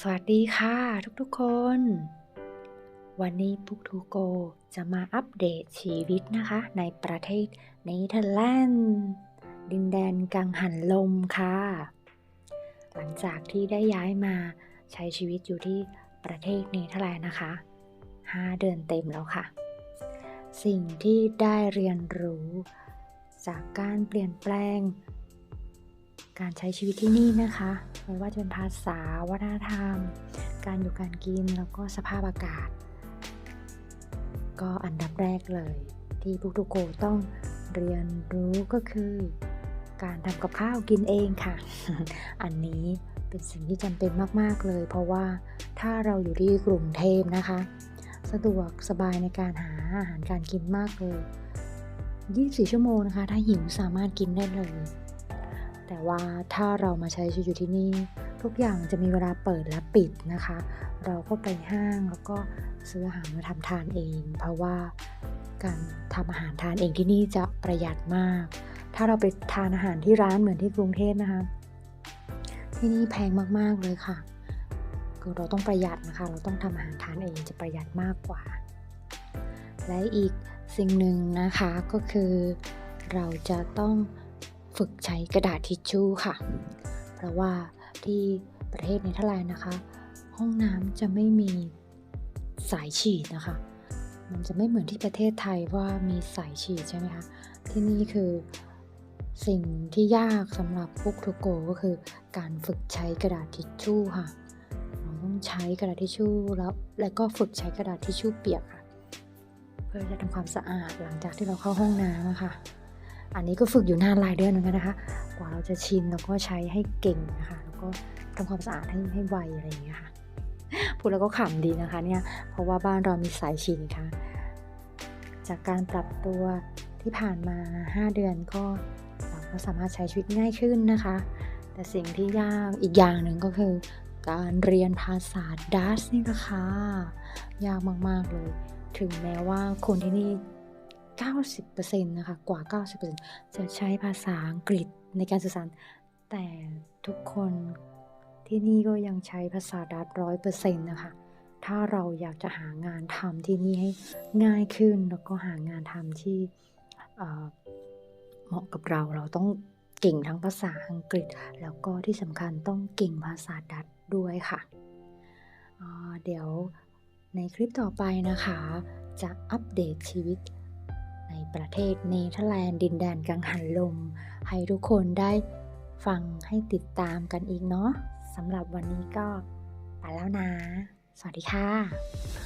สวัสดีค่ะทุกๆคน วันนี้ปุ๊กทูโกจะมาอัปเดตชีวิตนะคะ ในประเทศเนเธอร์แลนด์ ดินแดนกังหันลมค่ะ หลังจากที่ได้ย้ายมาใช้ชีวิตอยู่ที่ประเทศเนเธอร์แลนด์นะคะ 5 เดือนเต็มแล้วค่ะ สิ่งที่ได้เรียนรู้ จากการเปลี่ยนแปลง การใช้ชีวิตที่นี่นะคะ ไม่ว่าจะเป็นภาษา วัฒนธรรม การอยู่การกินแล้วก็สภาพอากาศ ก็อันดับแรกเลย ที่พุกทุกโกต้องเรียนรู้ก็คือ การทำกับข้าวกินเองค่ะ อันนี้เป็นสิ่งที่จำเป็นมากๆเลย เพราะว่าถ้าเราอยู่ที่กรุงเทพนะคะ สะดวกสบายในการหาอาหารการกินมากเลย 24 ชั่วโมงนะคะ ถ้าหิวสามารถกินได้เลย แต่ว่าถ้าเรามาใช้ชีวิตอยู่ที่นี่ ทุกอย่างจะมีเวลาเปิดและปิดนะคะ เราก็ไปห้างแล้วก็ซื้ออาหารมาทำทานเอง เพราะว่าการทำอาหารทานเองที่นี่จะประหยัดมาก ถ้าเราไปทานอาหารที่ร้านเหมือนที่กรุงเทพนะคะ ที่นี่แพงมากๆเลยค่ะคือเราต้องประหยัดนะคะ เราต้องทำอาหารทานเองจะประหยัดมากกว่า และอีกสิ่งหนึ่งนะคะก็คือเราจะต้อง ฝึกใช้กระดาษทิชชู่ค่ะ เพราะว่าที่ประเทศเนเธอร์แลนด์นะคะ ห้องน้ำจะไม่มีสายฉีดนะคะ มันจะไม่เหมือนที่ประเทศไทยว่ามีสายฉีดใช่ไหมคะ ที่นี่คือสิ่งที่ยากสำหรับพวกทุกโกก็คือการฝึกใช้กระดาษทิชชู่ค่ะเราต้องใช้กระดาษทิชชู่แล้วแล้วก็ฝึกใช้กระดาษทิชชู่เปียกค่ะ เพื่อจะทำความสะอาดหลังจากที่เราเข้าห้องน้ำอะค่ะ อันนี้ก็ฝึกอยู่นานหลายเดือนเหมือนกันนะคะ กว่าเราจะชินแล้วก็ใช้ให้เก่งนะคะ แล้วก็ทำความสะอาดให้ให้ไวอะไรอย่างเงี้ยค่ะ พูดแล้วก็ขำดีนะคะเนี่ย เพราะว่าบ้านเรามีสายชินค่ะ จากการปรับตัวที่ผ่านมา 5 เดือนก็เราก็สามารถใช้ชีวิตง่ายขึ้นนะคะ แต่สิ่งที่ยากอีกอย่างหนึ่งก็คือ การเรียนภาษาดัชนี่นะคะ ยากมาก ๆ เลย ถึงแม้ว่าคนที่นี่ 90%นะคะ กว่า 90%จะใช้ภาษาอังกฤษในการสื่อสาร แต่ทุกคนที่นี่ก็ยังใช้ภาษาดัตร้อยเปอร์เซ็นต์นะคะ ถ้าเราอยากจะหางานทำที่นี่ให้ง่ายขึ้น แล้วก็หางานทำที่เหมาะกับเรา เราต้องเก่งทั้งภาษาอังกฤษ แล้วก็ที่สำคัญต้องเก่งภาษาดัตด้วยค่ะ เดี๋ยวในคลิปต่อไปนะคะ จะอัปเดตชีวิต ประเทศเนเธอร์แลนด์ดินแดนกังหันลม ให้ทุกคนได้ฟังให้ติดตามกันอีกเนาะสำหรับวันนี้ก็ไปแล้วนะ สวัสดีค่ะ